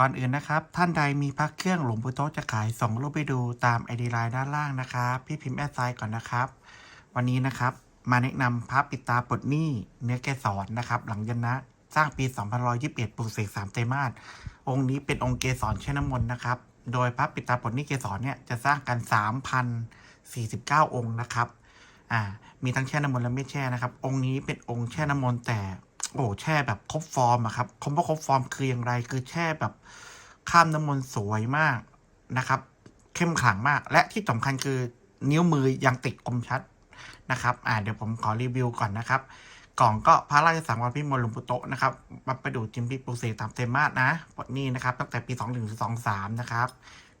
ก่อนอื่นนะครับ ท่านใดมีพักเครื่องหลวงปู่โต๊ะจะขายส่งรูปไปดูตามไอดีไลน์ด้านล่างนะครับ พี่พิมพ์แอดไซน์ก่อนนะครับ วันนี้นะครับ มาแนะนำพระปิดตาปลดหนี้เนื้อแกสอนนะครับ หลังยันนะสร้างปี2521ปลูกเสกสามไตรมาสองค์นี้เป็นองค์เกสรเช่น้ำมนต์นะครับ โดยพระปิดตาปลดหนี้เกสรเนี่ยจะสร้างกัน3,049 องค์นะครับอ่ามีทั้งแช่น้ำมนต์และไม่แช่นะครับ องค์นี้เป็นองค์แช่น้ำมนต์แต่ โอ้แช่แบบครบฟอร์มอะครับคำว่าครบฟอร์มคืออย่างไร คือแช่แบบข้ามน้ำมนต์สวยมากนะครับ เข้มขลังมาก และที่สำคัญคือนิ้วมือยังติดคมชัดนะครับ อ่าเดี๋ยวผมขอรีวิวก่อนนะครับ กล่องก็พระราชสังวรพิมลหลวงปู่โตนะครับมาประดูจิมพิปุเสตามเทมาสนะนี้นะครับ ตั้งแต่ปี2 1ถึง23นะครับ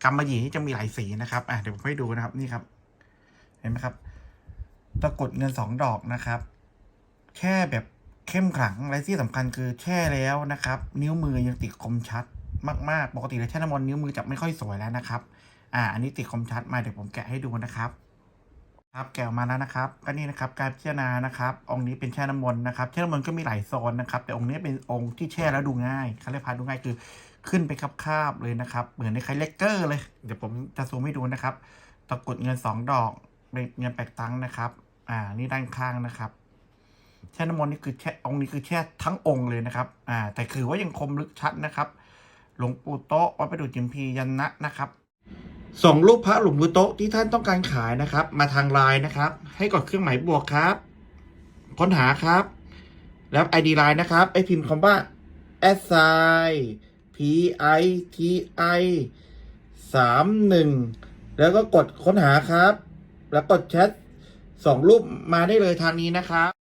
กำมะหยี่นี่จะมีหลายสีนะครับ อ่าเดี๋ยวผมให้ดูนะครับนี่ครับ เห็นไหมครับตะกรุดเงินสองดอกนะครับ แค่แบบ เข้มขลังและที่สำคัญคือแช่แล้วนะครับ นิ้วมือยังติดคมชัดมากๆ ปกติแล้วแช่น้ำมันนิ้วมือจะไม่ค่อยสวยแล้วนะครับ อ่า อันนี้ติดคมชัดมาเดี๋ยวผมแกะให้ดูนะครับครับแกะออกมาแล้วนะครับ ก็นี่นะครับการพิจารณานะครับ องค์นี้เป็นแช่น้ำมนต์นะครับแช่น้ำมนต์ก็มีหลายโซนนะครับ แต่องค์นี้เป็นองค์ที่แช่แล้วดูง่ายเขาเรียกพาดูง่ายคือขึ้นไปคาบๆเลยนะครับ เหมือนในคลเลกเกอร์เลย เดี๋ยวผมจะซูมให้ดูนะครับ ตะกุดเงินสองดอกเป็นเงินแปดตังค์นะครับ อ่า นี่ด้านข้างนะครับ แช่น้ำมนต์นี่คือแช่องค์นี้คือแช่ทั้งองค์เลยนะครับอ่าแต่คือว่ายังคมลึกชัดนะครับ หลวงปู่โต๊ะวัดประดูจิมพียันนะนะครับส่งรูปพระหลวงปู่โต๊ะที่ท่านต้องการขายนะครับ มาทางไลน์นะครับ ให้กดเครื่องหมายบวกครับ ค้นหาครับ แล้ว ID ไลน์นะครับไอพิมพ์คำว่า s i p i t i สามหนึ่งแล้วก็กดค้นหาครับ แล้วกดแชทส่งรูปมาได้เลยทางนี้นะครับ